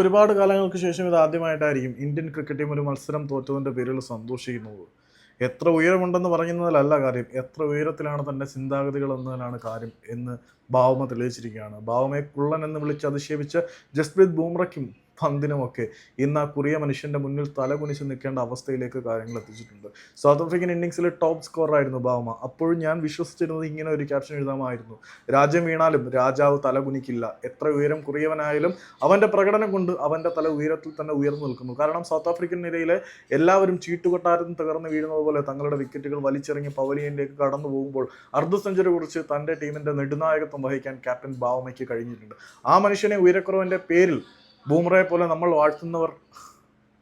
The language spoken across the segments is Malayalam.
ഒരുപാട് കാലങ്ങൾക്ക് ശേഷം ഇത് ആദ്യമായിട്ടായിരിക്കും ഇന്ത്യൻ ക്രിക്കറ്റ് ടീം ഒരു മത്സരം തോറ്റതിന്റെ പേരിൽ സന്തോഷിക്കുന്നത്. എത്ര ഉയരമുണ്ടെന്ന് പറയുന്നതിലല്ല കാര്യം. എത്ര ഉയരത്തിലാണ് തന്റെ ചിന്താഗതികൾ എന്നതിലാണ് കാര്യം എന്ന് ഭാവമ തെളിയിച്ചിരിക്കുകയാണ്. ഭാവമയെ കുള്ളൻ എന്ന് വിളിച്ച് അധിക്ഷേപിച്ച ജസ്പ്രീത് ബൂമ്രയ്ക്കും പന്തിനുമൊക്കെ ഇന്ന് ആ കുറിയ മനുഷ്യന്റെ മുന്നിൽ തലകുനിച്ച് നിൽക്കേണ്ട അവസ്ഥയിലേക്ക് കാര്യങ്ങൾ എത്തിച്ചിട്ടുണ്ട്. സൗത്ത് ആഫ്രിക്കൻ ഇന്നിങ്സിലെ ടോപ്പ് സ്കോറായിരുന്നു ഭാവമ. അപ്പോഴും ഞാൻ വിശ്വസിച്ചിരുന്നത് ഇങ്ങനെ ഒരു ക്യാപ്ഷൻ എഴുതാമായിരുന്നു. രാജ്യം വീണാലും രാജാവ് തലകുനിക്കില്ല. എത്ര ഉയരം കുറിയവനായാലും അവന്റെ പ്രകടനം കൊണ്ട് അവന്റെ തല ഉയരത്തിൽ തന്നെ ഉയർന്നു നിൽക്കുന്നു. കാരണം സൗത്ത് ആഫ്രിക്കൻ നിരയിലെ എല്ലാവരും ചീട്ടുകൊട്ടാരത്തിന് തകർന്ന് വീഴുന്നത് പോലെ തങ്ങളുടെ വിക്കറ്റുകൾ വലിച്ചെറിഞ്ഞ് പവലിയനിലേക്ക് കടന്നു പോകുമ്പോൾ അർദ്ധ സെഞ്ചുറി കുറിച്ച് തന്റെ ടീമിന്റെ നെടുനായകത്വം വഹിക്കാൻ ക്യാപ്റ്റൻ ബാവമയ്ക്ക് കഴിഞ്ഞിട്ടുണ്ട്. ആ മനുഷ്യനെ ഉയരക്കുറവിന്റെ പേരിൽ ബൂമറയെ പോലെ നമ്മൾ വാഴ്ത്തുന്നവർ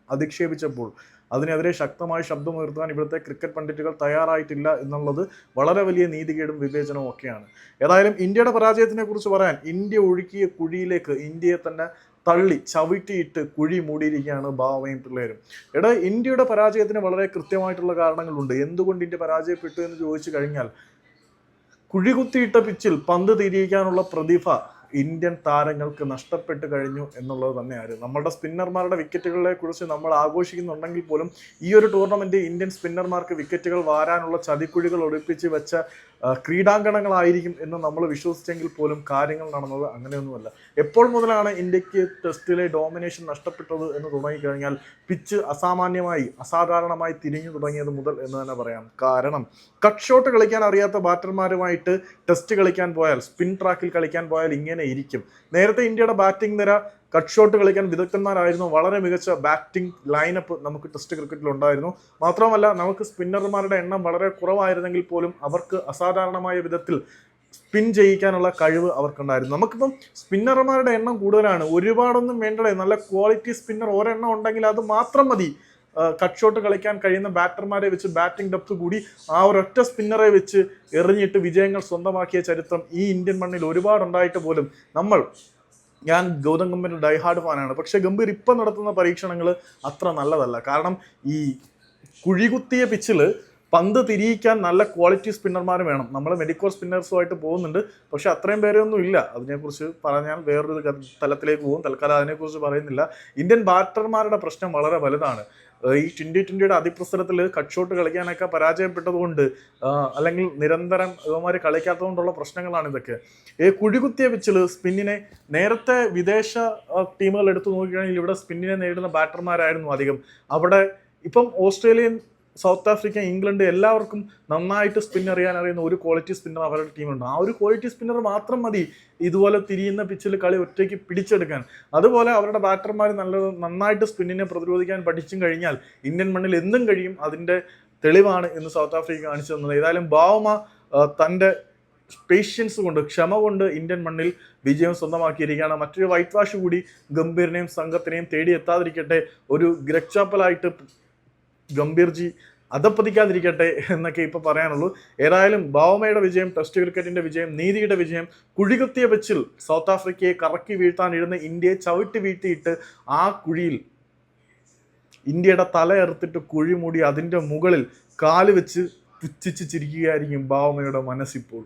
അധിക്ഷേപിച്ചപ്പോൾ അതിനെതിരെ ശക്തമായി ശബ്ദമുയർത്താൻ ഇവിടുത്തെ ക്രിക്കറ്റ് പണ്ഡിറ്റുകൾ തയ്യാറായിട്ടില്ല എന്നുള്ളത് വളരെ വലിയ നീതികേടും വിവേചനവും ഒക്കെയാണ്. ഏതായാലും ഇന്ത്യയുടെ പരാജയത്തിനെ കുറിച്ച് പറയാൻ ഇന്ത്യ ഒഴുക്കിയ കുഴിയിലേക്ക് ഇന്ത്യയെ തന്നെ തള്ളി ചവിട്ടിയിട്ട് കുഴി മൂടിയിരിക്കുകയാണ് ബാവയും പിള്ളേരും. എടാ ഇന്ത്യയുടെ പരാജയത്തിന് വളരെ കൃത്യമായിട്ടുള്ള കാരണങ്ങളുണ്ട്. എന്തുകൊണ്ട് ഇന്ത്യ പരാജയപ്പെട്ടു എന്ന് ചോദിച്ചു കഴിഞ്ഞാൽ കുഴികുത്തിയിട്ട പിച്ചിൽ പന്ത് തിരിയിക്കാനുള്ള പ്രതിഭ ഇന്ത്യൻ താരങ്ങൾക്ക് നഷ്ടപ്പെട്ട് കഴിഞ്ഞു എന്നുള്ളത് തന്നെയായിരുന്നു നമ്മളുടെ സ്പിന്നർമാരുടെ വിക്കറ്റുകളെ കുറിച്ച് നമ്മൾ ആഘോഷിക്കുന്നുണ്ടെങ്കിൽ പോലും ഈ ഒരു ടൂർണമെന്റ് ഇന്ത്യൻ സ്പിന്നർമാർക്ക് വിക്കറ്റുകൾ വാരാനുള്ള ചതിക്കുഴികൾ ഒളിപ്പിച്ച് വെച്ച ക്രീഡാങ്കണങ്ങളായിരിക്കും എന്ന് നമ്മൾ വിശ്വസിച്ചെങ്കിൽ പോലും കാര്യങ്ങൾ നടന്നത് അങ്ങനെയൊന്നുമല്ല. എപ്പോൾ മുതലാണ് ഇന്ത്യയ്ക്ക് ടെസ്റ്റിലെ ഡോമിനേഷൻ നഷ്ടപ്പെട്ടത് എന്ന് തുടങ്ങിക്കഴിഞ്ഞാൽ പിച്ച് അസാമാന്യമായി അസാധാരണമായി തിരിഞ്ഞു തുടങ്ങിയത് മുതൽ എന്ന് തന്നെ പറയാം. കാരണം കട്ട് ഷോട്ട് കളിക്കാൻ അറിയാത്ത ബാറ്റർമാരുമായിട്ട് ടെസ്റ്റ് കളിക്കാൻ പോയാൽ സ്പിൻ ട്രാക്കിൽ കളിക്കാൻ പോയാൽ ഇങ്ങനെ ഇരിക്കും. നേരത്തെ ഇന്ത്യയുടെ ബാറ്റിംഗ് നിര കട്ട് ഷോട്ട് കളിക്കാൻ വിദഗ്ധന്മാരായിരുന്നു. വളരെ മികച്ച ബാറ്റിംഗ് ലൈനപ്പ് നമുക്ക് ടെസ്റ്റ് ക്രിക്കറ്റിൽ ഉണ്ടായിരുന്നു. മാത്രമല്ല നമുക്ക് സ്പിന്നർമാരുടെ എണ്ണം വളരെ കുറവായിരുന്നെങ്കിൽ പോലും അവർക്ക് അസാധാരണമായ വിധത്തിൽ സ്പിൻ ചെയ്യിക്കാനുള്ള കഴിവ് അവർക്കുണ്ടായിരുന്നു. നമുക്കിപ്പം സ്പിന്നർമാരുടെ എണ്ണം കൂടുതലാണ്. ഒരുപാടൊന്നും വേണ്ടടേ. നല്ല ക്വാളിറ്റി സ്പിന്നർ ഒരെണ്ണം ഉണ്ടെങ്കിൽ അത് മാത്രം മതി. കട്ട് ഷോട്ട് കളിക്കാൻ കഴിയുന്ന ബാറ്റർമാരെ വെച്ച് ബാറ്റിംഗ് ഡെപ്ത് കൂടി ആ ഒരൊറ്റ സ്പിന്നറെ വെച്ച് എറിഞ്ഞിട്ട് വിജയങ്ങൾ സ്വന്തമാക്കിയ ചരിത്രം ഈ ഇന്ത്യൻ മണ്ണിൽ ഒരുപാടുണ്ടായിട്ട് പോലും നമ്മൾ ഞാൻ ഗൗതം ഗംഭീർ ഡൈഹാർഡ് ഫാനാണ് പക്ഷേ ഗംഭീർ ഇപ്പം നടത്തുന്ന പരീക്ഷണങ്ങൾ അത്ര നല്ലതല്ല. കാരണം ഈ കുഴികുത്തിയ പിച്ചിൽ പന്ത് തിരിയിക്കാൻ നല്ല ക്വാളിറ്റി സ്പിന്നർമാർ വേണം. നമ്മൾ മെഡിക്കോർ സ്പിന്നേഴ്സുമായിട്ട് പോകുന്നുണ്ട്. പക്ഷേ അത്രയും പേരൊന്നും ഇല്ല. അതിനെക്കുറിച്ച് പറഞ്ഞാൽ വേറൊരു തലത്തിലേക്ക് പോകും. തൽക്കാലം അതിനെക്കുറിച്ച് പറയുന്നില്ല. ഇന്ത്യൻ ബാറ്റർമാരുടെ പ്രശ്നം വളരെ വലുതാണ്. ഈ ട്വന്റി ട്വന്റിയുടെ അതിപ്രസരത്തിൽ കട്ട് ഷോട്ട് കളിക്കാനൊക്കെ പരാജയപ്പെട്ടതുകൊണ്ട് അല്ലെങ്കിൽ നിരന്തരം ഇവന്മാർ കളിക്കാത്തതുകൊണ്ടുള്ള പ്രശ്നങ്ങളാണ് ഇതൊക്കെ. ഈ കുഴികുത്തിയ പിച്ചിൽ സ്പിന്നിനെ നേരത്തെ വിദേശ ടീമുകൾ എടുത്തു നോക്കുകയാണെങ്കിൽ ഇവിടെ സ്പിന്നിനെ നേരിടുന്ന ബാറ്റർമാരായിരുന്നു അധികം. അവിടെ ഇപ്പം ഓസ്ട്രേലിയൻ സൗത്ത് ആഫ്രിക്ക ഇംഗ്ലണ്ട് എല്ലാവർക്കും നന്നായിട്ട് സ്പിൻ അറിയാൻ അറിയുന്ന ഒരു ക്വാളിറ്റി സ്പിന്നർ അവരുടെ ടീമുണ്ട് ആ ഒരു ക്വാളിറ്റി സ്പിന്നർ മാത്രം മതി ഇതുപോലെ തിരിയുന്ന പിച്ചിൽ കളി ഒറ്റയ്ക്ക് പിടിച്ചെടുക്കാൻ. അതുപോലെ അവരുടെ ബാറ്റർമാർ നല്ല നന്നായിട്ട് സ്പിന്നിനെ പ്രതിരോധിക്കാൻ പഠിച്ചും കഴിഞ്ഞാൽ ഇന്ത്യൻ മണ്ണിൽ എന്തും കഴിയും അതിന്റെ തെളിവാണ് ഇന്ന് സൗത്ത് ആഫ്രിക്ക കാണിച്ചു തന്നത്. ഏതായാലും ബാവമ തന്റെ പേഷ്യൻസ് കൊണ്ട് ക്ഷമ കൊണ്ട് ഇന്ത്യൻ മണ്ണിൽ വിജയം സ്വന്തമാക്കിയിരിക്കുകയാണ്. മറ്റൊരു വൈറ്റ് വാഷ് കൂടി ഗംഭീറിനെയും സംഘത്തിനെയും തേടി എത്താതിരിക്കട്ടെ. ഒരു ഗ്രക്ചാപ്പലായിട്ട് ഗംഭീർജി അധപ്പതിക്കാതിരിക്കട്ടെ എന്നൊക്കെ ഇപ്പൊ പറയാനുള്ളൂ. ഏതായാലും ബാവമയുടെ വിജയം ടെസ്റ്റ് ക്രിക്കറ്റിന്റെ വിജയം നീതിയുടെ വിജയം കുഴികുത്തിയ വെച്ചിൽ സൗത്ത് ആഫ്രിക്കയെ കറക്കി വീഴ്ത്താൻ ഇരുന്ന് ഇന്ത്യയെ ചവിട്ടി വീഴ്ത്തിയിട്ട് ആ കുഴിയിൽ ഇന്ത്യയുടെ തല എറുത്തിട്ട് കുഴി മൂടി അതിന്റെ മുകളിൽ കാൽ വെച്ച് പുച്ഛിച്ച് ചിരിക്കുകയായിരിക്കും ബാവമയുടെ മനസ്സിപ്പോൾ.